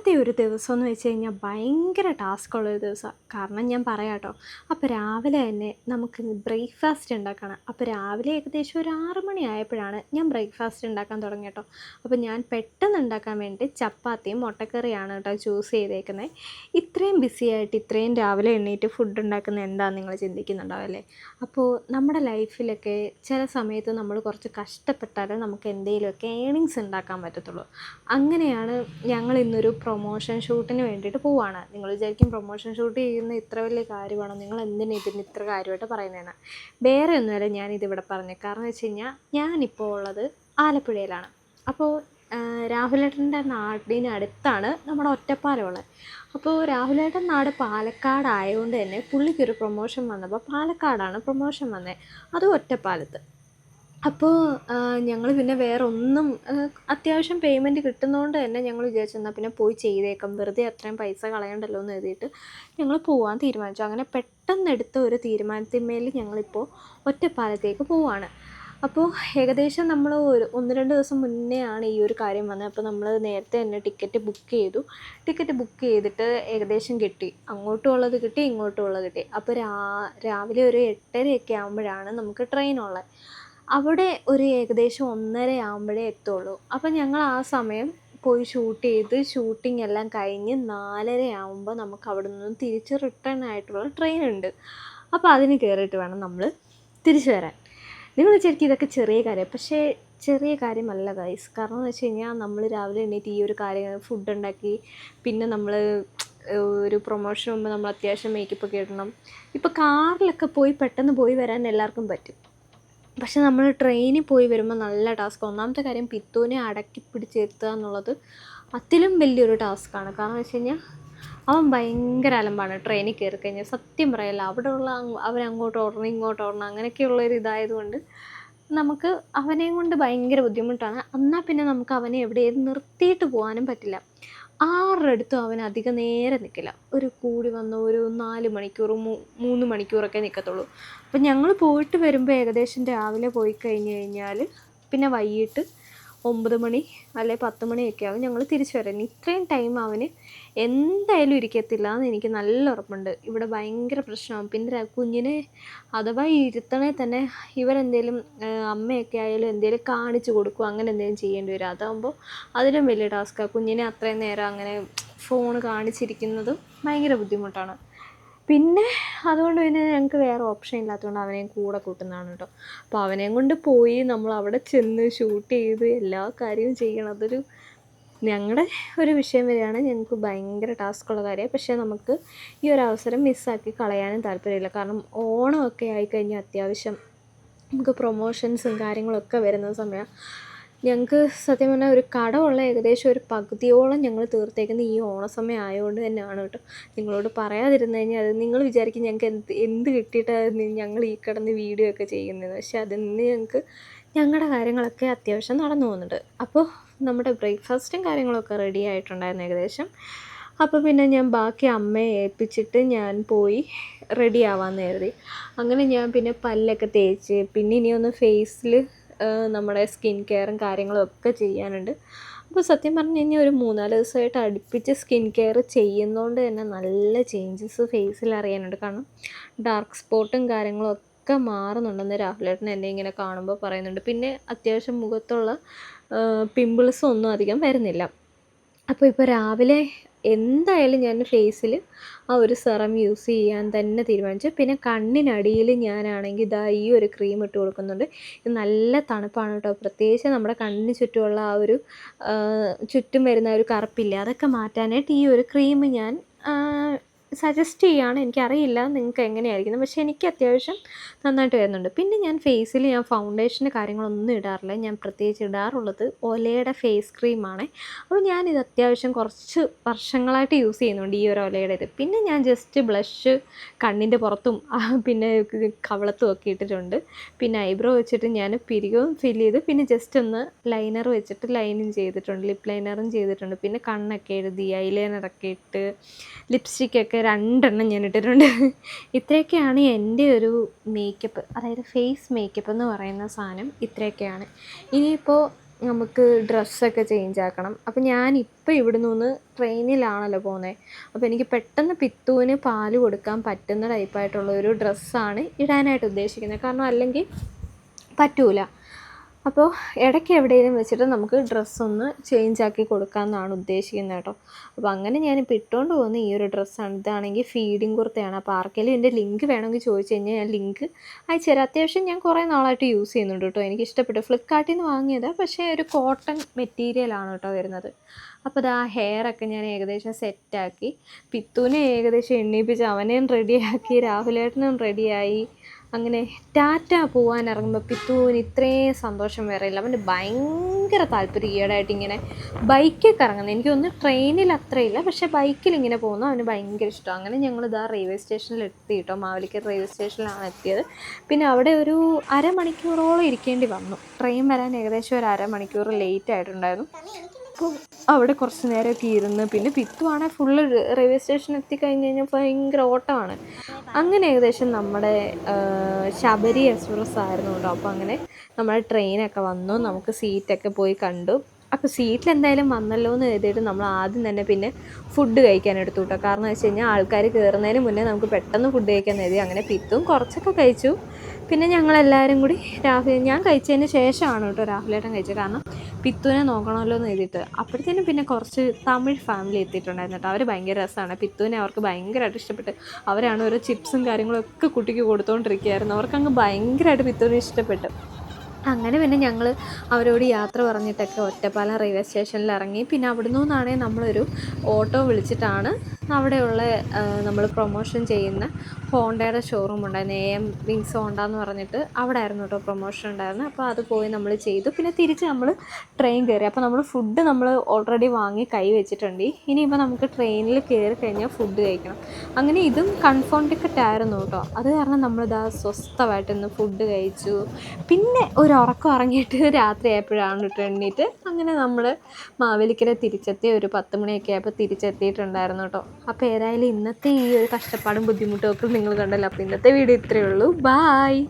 ഇന്നത്തെ ഒരു ദിവസം എന്ന് വെച്ച് കഴിഞ്ഞാൽ ഭയങ്കര ടാസ്ക്കുള്ളൊരു ദിവസമാണ്. കാരണം ഞാൻ പറയാം കേട്ടോ അപ്പോൾ രാവിലെ തന്നെ നമുക്ക് ബ്രേക്ക്ഫാസ്റ്റ് ഉണ്ടാക്കണം. അപ്പോൾ രാവിലെ ഏകദേശം ഒരു ആറ് മണി ആയപ്പോഴാണ് ഞാൻ ബ്രേക്ക്ഫാസ്റ്റ് ഉണ്ടാക്കാൻ തുടങ്ങി കേട്ടോ. അപ്പോൾ ഞാൻ പെട്ടെന്ന് ഉണ്ടാക്കാൻ വേണ്ടി ചപ്പാത്തിയും മുട്ടക്കറിയാണ് കേട്ടോ ചൂസ് ചെയ്തേക്കുന്നത് ഇത്രയും ബിസി ആയിട്ട് ഇത്രയും രാവിലെ എണ്ണീറ്റ് ഫുഡ് ഉണ്ടാക്കുന്നത് എന്താണെന്ന് നിങ്ങൾ ചിന്തിക്കുന്നുണ്ടാവും അല്ലേ? അപ്പോൾ നമ്മുടെ ലൈഫിലൊക്കെ ചില സമയത്ത് നമ്മൾ കുറച്ച് കഷ്ടപ്പെട്ടാലേ നമുക്ക് എന്തെങ്കിലുമൊക്കെ ഏണിങ്സ് ഉണ്ടാക്കാൻ പറ്റത്തുള്ളൂ. അങ്ങനെയാണ് ഞങ്ങൾ ഇന്നൊരു പ്രൊമോഷൻ ഷൂട്ടിന് വേണ്ടിയിട്ട് പോവാണ്. നിങ്ങൾ വിചാരിക്കും പ്രൊമോഷൻ ഷൂട്ട് ചെയ്യുന്ന ഇത്ര വലിയ കാര്യമാണോ? നിങ്ങൾ എന്തിനാ ഇതിന് ഇത്ര കാര്യമായിട്ട് പറയുന്നതെന്ന് വേറെ ഒന്നുമല്ല ഞാനിതിവിടെ പറഞ്ഞു കാരണം വെച്ച് കഴിഞ്ഞാൽ ഞാനിപ്പോൾ ഉള്ളത് ആലപ്പുഴയിലാണ്. അപ്പോൾ രാഹുലേട്ടന്റെ നാടിനടുത്താണ് നമ്മുടെ ഒറ്റപ്പാലമുള്ളത്. അപ്പോൾ രാഹുലേട്ടൻ നാട് പാലക്കാടായതുകൊണ്ട് തന്നെ പുള്ളിക്കൊരു പ്രൊമോഷൻ വന്നപ്പോൾ പാലക്കാടാണ് പ്രൊമോഷൻ വന്നത് അതും ഒറ്റപ്പാലത്ത്. അപ്പോൾ ഞങ്ങൾ പിന്നെ വേറെ ഒന്നും അത്യാവശ്യം പേയ്മെന്റ് കിട്ടുന്നതുകൊണ്ട് തന്നെ ഞങ്ങൾ വിചാരിച്ചു എന്നാൽ പിന്നെ പോയി ചെയ്തേക്കാം. വെറുതെ അത്രയും പൈസ കളയണ്ടല്ലോ എന്ന് എഴുതിയിട്ട് ഞങ്ങൾ പോകാൻ തീരുമാനിച്ചു. അങ്ങനെ പെട്ടെന്ന് എടുത്ത ഒരു തീരുമാനത്തിന്മേൽ ഞങ്ങളിപ്പോൾ ഒറ്റപ്പാലത്തേക്ക് പോവാണ്. അപ്പോൾ ഏകദേശം നമ്മൾ ഒരു ഒന്ന് രണ്ട് ദിവസം മുന്നേ ആണ് ഈ ഒരു കാര്യം വന്നത്. അപ്പോൾ നമ്മൾ നേരത്തെ തന്നെ ടിക്കറ്റ് ബുക്ക് ചെയ്തു. ടിക്കറ്റ് ബുക്ക് ചെയ്തിട്ട് ഏകദേശം കിട്ടി. അങ്ങോട്ടും ഉള്ളത് കിട്ടി ഇങ്ങോട്ടും ഉള്ളത് കിട്ടി അപ്പോൾ രാവിലെ ഒരു എട്ടരയൊക്കെ ആകുമ്പോഴാണ് നമുക്ക് ട്രെയിൻ ഉള്ളത്. അവിടെ ഒരു ഏകദേശം ഒന്നര ആകുമ്പോഴേ എത്തുള്ളൂ. അപ്പം ഞങ്ങൾ ആ സമയം പോയി ഷൂട്ട് ചെയ്ത് ഷൂട്ടിംഗ് എല്ലാം കഴിഞ്ഞ് നാലര ആകുമ്പോൾ നമുക്ക് അവിടെ നിന്നും തിരിച്ച് റിട്ടേൺ ആയിട്ടുള്ള ട്രെയിൻ ഉണ്ട്. അപ്പോൾ അതിന് കയറിയിട്ട് വേണം നമ്മൾ തിരിച്ചു വരാൻ. നിങ്ങൾ ശരിക്കും ഇതൊക്കെ ചെറിയ കാര്യം പക്ഷേ ചെറിയ കാര്യമല്ല ഗൈസ് കാരണം എന്ന് വെച്ച് കഴിഞ്ഞാൽ നമ്മൾ രാവിലെ എണീറ്റ് ഈ ഒരു കാര്യം ഫുഡ് ഉണ്ടാക്കി പിന്നെ നമ്മൾ ഒരു പ്രൊമോഷൻ മുമ്പ് നമ്മൾ അത്യാവശ്യം മേക്കപ്പ് ഒക്കെ ഇടണം. ഇപ്പോൾ കാറിലൊക്കെ പോയി പെട്ടെന്ന് പോയി വരാൻ എല്ലാവർക്കും പറ്റും. പക്ഷെ നമ്മൾ ട്രെയിനിൽ പോയി വരുമ്പോൾ നല്ല ടാസ്ക്. ഒന്നാമത്തെ കാര്യം പിത്തൂനെ അടക്കി പിടിച്ചെത്തുക എന്നുള്ളത് അതിലും വലിയൊരു ടാസ്ക്കാണ് കാരണം വെച്ച് കഴിഞ്ഞാൽ അവൻ ഭയങ്കര അലമ്പാണ് ട്രെയിനിൽ കയറി കഴിഞ്ഞാൽ. സത്യം പറയല്ല അവിടെയുള്ള അവൻ അങ്ങോട്ട് ഓടണം ഇങ്ങോട്ട് ഓടണം അങ്ങനെയൊക്കെയുള്ളൊരു ഇതായതുകൊണ്ട് നമുക്ക് അവനെയും കൊണ്ട് ഭയങ്കര ബുദ്ധിമുട്ടാണ്. എന്നാൽ പിന്നെ നമുക്ക് അവനെ എവിടെയും നിർത്തിയിട്ട് പോകാനും പറ്റില്ല. ആരുടെ അടുത്തും അവൻ അധികം നേരം നിൽക്കില്ല. ഒരു കൂടി വന്ന ഒരു നാല് മണിക്കൂർ മൂന്ന് മണിക്കൂറൊക്കെ നിൽക്കത്തുള്ളൂ. അപ്പം ഞങ്ങൾ പോയിട്ട് വരുമ്പോൾ ഏകദേശം രാവിലെ പോയി കഴിഞ്ഞ് കഴിഞ്ഞാൽ പിന്നെ വൈകിട്ട് ഒമ്പത് മണി അല്ലെ പത്ത് മണിയൊക്കെ ആവും. ഞങ്ങൾ തിരിച്ചു വരാൻ. ഇത്രയും ടൈം അവന് എന്തായാലും ഇരിക്കത്തില്ല എന്ന് എനിക്ക് നല്ല ഉറപ്പുണ്ട്. ഇവിടെ ഭയങ്കര പ്രശ്നമാണ്. പിന്നെ കുഞ്ഞിനെ അഥവാ ഇരുത്തണേ തന്നെ ഇവരെന്തേലും അമ്മയൊക്കെ ആയാലും എന്തേലും കാണിച്ചു കൊടുക്കും അങ്ങനെ എന്തെങ്കിലും ചെയ്യേണ്ടി വരും. അതാകുമ്പോൾ അതിലും വലിയ ടാസ്ക്കാണ് കുഞ്ഞിനെ അത്രയും നേരം അങ്ങനെ ഫോൺ കാണിച്ചിരിക്കുന്നതും ഭയങ്കര ബുദ്ധിമുട്ടാണ്. പിന്നെ അതുകൊണ്ട് പിന്നെ ഞങ്ങൾക്ക് വേറെ ഓപ്ഷൻ ഇല്ലാത്തതുകൊണ്ട് അവനെയും കൂടെ കൂട്ടുന്നതാണ് കേട്ടോ അപ്പോൾ അവനെയും കൊണ്ട് പോയി നമ്മൾ അവിടെ ചെന്ന് ഷൂട്ട് ചെയ്ത് എല്ലാ കാര്യവും ചെയ്യണം. അതൊരു ഞങ്ങളുടെ ഒരു വിഷയം വരികയാണ് ഞങ്ങൾക്ക് ഭയങ്കര ടാസ്ക്കുള്ള കാര്യമാണ് പക്ഷേ നമുക്ക് ഈ ഒരു അവസരം മിസ്സാക്കി കളയാനും താല്പര്യമില്ല. കാരണം ഓണമൊക്കെ ആയിക്കഴിഞ്ഞാൽ അത്യാവശ്യം നമുക്ക് പ്രൊമോഷൻസും കാര്യങ്ങളൊക്കെ വരുന്ന സമയം. ഞങ്ങൾക്ക് സത്യം പറഞ്ഞാൽ ഒരു കടമുള്ള ഏകദേശം ഒരു പകുതിയോളം ഞങ്ങൾ തീർത്തേക്കുന്നത് ഈ ഓണസമയം ആയതുകൊണ്ട് തന്നെയാണ് കേട്ടോ. നിങ്ങളോട് പറയാതിരുന്നു കഴിഞ്ഞാൽ അത് നിങ്ങൾ വിചാരിക്കും ഞങ്ങൾക്ക് എന്ത് എന്ത് കിട്ടിയിട്ടാണ് ഞങ്ങൾ ഈ കിടന്ന് വീഡിയോ ഒക്കെ ചെയ്യുന്നത് പക്ഷെ അതിൽ നിന്ന് ഞങ്ങൾക്ക് ഞങ്ങളുടെ കാര്യങ്ങളൊക്കെ അത്യാവശ്യം നടന്നു പോകുന്നുണ്ട്. അപ്പോൾ നമ്മുടെ ബ്രേക്ക്ഫാസ്റ്റും കാര്യങ്ങളൊക്കെ റെഡി ആയിട്ടുണ്ടായിരുന്നു ഏകദേശം. അപ്പോൾ പിന്നെ ഞാൻ ബാക്കി അമ്മയെ ഏൽപ്പിച്ചിട്ട് ഞാൻ പോയി റെഡി ആവാമെന്ന് കരുതി. അങ്ങനെ ഞാൻ പിന്നെ പല്ലൊക്കെ തേച്ച് പിന്നെ ഇനി ഒന്ന് ഫേസിൽ നമ്മുടെ സ്കിൻ കെയറും കാര്യങ്ങളും ഒക്കെ ചെയ്യാനുണ്ട്. അപ്പോൾ സത്യം പറഞ്ഞു കഴിഞ്ഞാൽ ഒരു മൂന്നാൽ ദിവസമായിട്ട് അടുപ്പിച്ച് സ്കിൻ കെയർ ചെയ്യുന്നതുകൊണ്ട് തന്നെ നല്ല ചേഞ്ചസ് ഫേസിൽ അറിയാനുണ്ട്. കാരണം ഡാർക്ക് സ്പോട്ടും കാര്യങ്ങളും ഒക്കെ മാറുന്നുണ്ടെന്ന് രാഹുലേട്ടൻ എന്നെ ഇങ്ങനെ കാണുമ്പോൾ പറയുന്നുണ്ട്. പിന്നെ അത്യാവശ്യം മുഖത്തുള്ള പിമ്പിൾസും ഒന്നും അധികം വരുന്നില്ല. അപ്പോൾ ഇപ്പോൾ രാവിലെ എന്തായാലും ഞാൻ ഫേസിൽ ആ ഒരു സെറം യൂസ് ചെയ്യാൻ തന്നെ തീരുമാനിച്ചു. പിന്നെ കണ്ണിനടിയിൽ ഞാനാണെങ്കിൽ ഇതാ ഈ ഒരു ക്രീം ഇട്ട് കൊടുക്കുന്നുണ്ട്. ഇത് നല്ല തണുപ്പാണ് കേട്ടോ. പ്രത്യേകിച്ച് നമ്മുടെ കണ്ണിന് ചുറ്റുമുള്ള ആ ഒരു ചുറ്റും വരുന്ന ഒരു കറുപ്പില്ല? അതൊക്കെ മാറ്റാനായിട്ട് ഈ ഒരു ക്രീം ഞാൻ സജസ്റ്റ് ചെയ്യുകയാണ് എനിക്കറിയില്ല നിങ്ങൾക്ക് എങ്ങനെയായിരിക്കുന്നത്. പക്ഷേ എനിക്ക് അത്യാവശ്യം നന്നായിട്ട് വരുന്നുണ്ട്. പിന്നെ ഞാൻ ഫേസിൽ ഞാൻ ഫൗണ്ടേഷന്റെ കാര്യങ്ങളൊന്നും ഇടാറില്ല. ഞാൻ പ്രത്യേകിച്ച് ഇടാറുള്ളത് ഒലയുടെ ഫേസ് ക്രീമാണ് അപ്പോൾ ഞാനിത് അത്യാവശ്യം കുറച്ച് വർഷങ്ങളായിട്ട് യൂസ് ചെയ്യുന്നുണ്ട് ഈ ഒരു ഒലയുടെ ഇത്. പിന്നെ ഞാൻ ജസ്റ്റ് ബ്ലഷ് കണ്ണിന്റെ പുറത്തും പിന്നെ കവളത്തും ഒക്കെ ഇട്ടിട്ടുണ്ട്. പിന്നെ ഐബ്രോ വെച്ചിട്ട് ഞാൻ പിരികവും ഫിൽ ചെയ്ത് പിന്നെ ജസ്റ്റ് ഒന്ന് ലൈനർ വെച്ചിട്ട് ലൈനും ചെയ്തിട്ടുണ്ട്. ലിപ് ലൈനറും ചെയ്തിട്ടുണ്ട്. പിന്നെ കണ്ണൊക്കെ എഴുതി ഐലൈനറൊക്കെ ഇട്ട് ലിപ്സ്റ്റിക്കൊക്കെ രണ്ടെണ്ണം ഞാൻ ഇട്ടിട്ടുണ്ട്. ഇത്രയൊക്കെയാണ് എന്റെ ഒരു മേക്കപ്പ് അതായത് ഫേസ് മേക്കപ്പ് എന്ന് പറയുന്ന സാധനം ഇത്രയൊക്കെയാണ്. ഇനിയിപ്പോൾ നമുക്ക് ഡ്രസ്സൊക്കെ ചേഞ്ച് ആക്കണം. അപ്പം ഞാനിപ്പോൾ ഇവിടെ നിന്ന് ട്രെയിനിലാണല്ലോ പോകുന്നത് അപ്പോൾ എനിക്ക് പെട്ടെന്ന് പിത്തുവിന് പാൽ കൊടുക്കാൻ പറ്റുന്ന ടൈപ്പായിട്ടുള്ള ഒരു ഡ്രസ്സാണ് ഇടാനായിട്ട് ഉദ്ദേശിക്കുന്നത്. കാരണം അല്ലെങ്കിൽ പറ്റൂല. അപ്പോൾ ഇടയ്ക്ക് എവിടെയെങ്കിലും വെച്ചിട്ട് നമുക്ക് ഡ്രസ്സൊന്ന് ചേഞ്ച് ആക്കി കൊടുക്കാമെന്നാണ് ഉദ്ദേശിക്കുന്നത് കേട്ടോ. അപ്പോൾ അങ്ങനെ ഞാനിപ്പോൾ ഇട്ടുകൊണ്ട് പോകുന്ന ഈ ഒരു ഡ്രസ്സാണ് ഇതാണെങ്കിൽ ഫീഡിങ് കുർത്തയാണ്. അപ്പോൾ ആർക്കെങ്കിലും എന്റെ ലിങ്ക് വേണമെങ്കിൽ ചോദിച്ചു കഴിഞ്ഞാൽ ഞാൻ ലിങ്ക് അയച്ചു തരാം. അത്യാവശ്യം ഞാൻ കുറേ നാളായിട്ട് യൂസ് ചെയ്യുന്നുണ്ട് കേട്ടോ. എനിക്ക് ഇഷ്ടപ്പെട്ടു ഫ്ലിപ്കാർട്ടിൽ നിന്ന് വാങ്ങിയതാണ് പക്ഷേ ഒരു കോട്ടൺ മെറ്റീരിയലാണ് കേട്ടോ വരുന്നത്. അപ്പോൾ ആ ഹെയറൊക്കെ ഞാൻ ഏകദേശം സെറ്റാക്കി പിത്തുവിനെ ഏകദേശം എണ്ണീപ്പിച്ച് അവനെയും റെഡിയാക്കി രാഹുലേട്ടനും റെഡിയായി അങ്ങനെ ടാറ്റ പോകാൻ ഇറങ്ങുമ്പോൾ പിത്തുവിന് ഇത്രയും സന്തോഷം വേറെ ഇല്ല അവന്റെ ഭയങ്കര താല്പര്യം ഈയിടെയായിട്ട് ഇങ്ങനെ ബൈക്കൊക്കെ ഇറങ്ങുന്നത്. എനിക്ക് ട്രെയിനിൽ അത്രയില്ല പക്ഷേ ബൈക്കിൽ ഇങ്ങനെ പോകുന്നു അവന് ഭയങ്കര ഇഷ്ടം അങ്ങനെ ഞങ്ങൾ ഇതാ റെയിൽവേ സ്റ്റേഷനിൽ എത്തി കേട്ടോ. മാവലിക്കൽ റെയിൽവേ സ്റ്റേഷനിലാണ് എത്തിയത്. പിന്നെ അവിടെ ഒരു അരമണിക്കൂറോളം ഇരിക്കേണ്ടി വന്നു. ട്രെയിൻ വരാൻ ഏകദേശം ഒരു അരമണിക്കൂർ ലേറ്റ് ആയിട്ടുണ്ടായിരുന്നു. അപ്പോൾ അവിടെ കുറച്ച് നേരമൊക്കെ ഇരുന്ന് പിന്നെ പിത്തുവാണെങ്കിൽ ഫുള്ള് റെയിൽവേ സ്റ്റേഷൻ എത്തിക്കഴിഞ്ഞ് കഴിഞ്ഞാൽ ഭയങ്കര ഓട്ടമാണ്. അങ്ങനെ ഏകദേശം നമ്മുടെ ശബരി എക്സ്പ്രസ് ആയിരുന്നു കേട്ടോ. അപ്പോൾ അങ്ങനെ നമ്മുടെ ട്രെയിനൊക്കെ വന്നു. നമുക്ക് സീറ്റൊക്കെ പോയി കണ്ടു. അപ്പോൾ സീറ്റിൽ എന്തായാലും വന്നല്ലോ എന്ന് എഴുതിയിട്ട് നമ്മൾ ആദ്യം തന്നെ പിന്നെ ഫുഡ് കഴിക്കാൻ എടുത്തു കേട്ടോ കാരണം വെച്ച് കഴിഞ്ഞാൽ ആൾക്കാർ കയറുന്നതിന് മുന്നേ നമുക്ക് പെട്ടെന്ന് ഫുഡ് കഴിക്കാൻ എഴുതി അങ്ങനെ പിത്തും കുറച്ചൊക്കെ കഴിച്ചു. പിന്നെ ഞങ്ങളെല്ലാവരും കൂടി രാഹുൽ ഞാൻ കഴിച്ചതിന് ശേഷമാണ് കേട്ടോ രാഹുലേട്ടൻ കഴിച്ചത്. കാരണം പിത്തുവിനെ നോക്കണമല്ലോ എന്ന് എഴുതിയിട്ട് അപ്പോഴത്തേനും പിന്നെ കുറച്ച് തമിഴ് ഫാമിലി എത്തിയിട്ടുണ്ടായിരുന്നു കേട്ടോ അവർ ഭയങ്കര രസമാണ്. പിത്തുവിനെ അവർക്ക് ഭയങ്കരമായിട്ട് ഇഷ്ടപ്പെട്ട് അവരാണ് ഓരോ ചിപ്സും കാര്യങ്ങളും ഒക്കെ കുട്ടിക്ക് കൊടുത്തുകൊണ്ടിരിക്കുകയായിരുന്നു അവർക്കങ്ങ് ഭയങ്കരമായിട്ട് പിത്തുവിനെ ഇഷ്ടപ്പെട്ടു. അങ്ങനെ പിന്നെ ഞങ്ങൾ അവരോട് യാത്ര പറഞ്ഞിട്ടൊക്കെ ഒറ്റപ്പാലം റെയിൽവേ സ്റ്റേഷനിൽ ഇറങ്ങി പിന്നെ അവിടെ നിന്നാണെങ്കിൽ നമ്മളൊരു ഓട്ടോ വിളിച്ചിട്ടാണ് അവിടെയുള്ള നമ്മൾ പ്രൊമോഷൻ ചെയ്യുന്ന ഹോണ്ടയുടെ ഷോറൂം ഉണ്ടായിരുന്നു. എ എം വിങ്സ് ഹോണ്ട എന്ന് പറഞ്ഞിട്ട് അവിടെ ആയിരുന്നു കേട്ടോ പ്രൊമോഷൻ ഉണ്ടായിരുന്നത്. അപ്പോൾ അത് പോയി നമ്മൾ ചെയ്തു. പിന്നെ തിരിച്ച് നമ്മൾ ട്രെയിൻ കയറി. അപ്പോൾ നമ്മൾ ഫുഡ് നമ്മൾ ഓൾറെഡി വാങ്ങി കൈ വെച്ചിട്ടുണ്ട്. ഇനിയിപ്പോൾ നമുക്ക് ട്രെയിനിൽ കയറി കഴിഞ്ഞാൽ ഫുഡ് കഴിക്കണം. അങ്ങനെ ഇതും കൺഫേം ടിക്കറ്റ് ആയിരുന്നു കേട്ടോ അത് കാരണം നമ്മളിതാ സ്വസ്ഥമായിട്ട് ഇന്ന് ഫുഡ് കഴിച്ചു. പിന്നെ ഒരു ഉറക്കം ഇറങ്ങിയിട്ട് രാത്രി ആയപ്പോഴാണ് കേട്ടോ എണ്ണീറ്റ് അങ്ങനെ നമ്മൾ മാവേലിക്കര തിരിച്ചെത്തി. ഒരു പത്ത് മണിയൊക്കെ ആയപ്പോൾ തിരിച്ചെത്തിയിട്ടുണ്ടായിരുന്നു കേട്ടോ അപ്പോൾ ഏതായാലും ഇന്നത്തെ ഈ ഒരു കഷ്ടപ്പാടും ബുദ്ധിമുട്ടും ഒക്കെ നിങ്ങൾ കണ്ടല്ലോ. അപ്പോൾ ഇന്നത്തെ വീഡിയോ ഇത്രയേ ഉള്ളൂ. ബായ്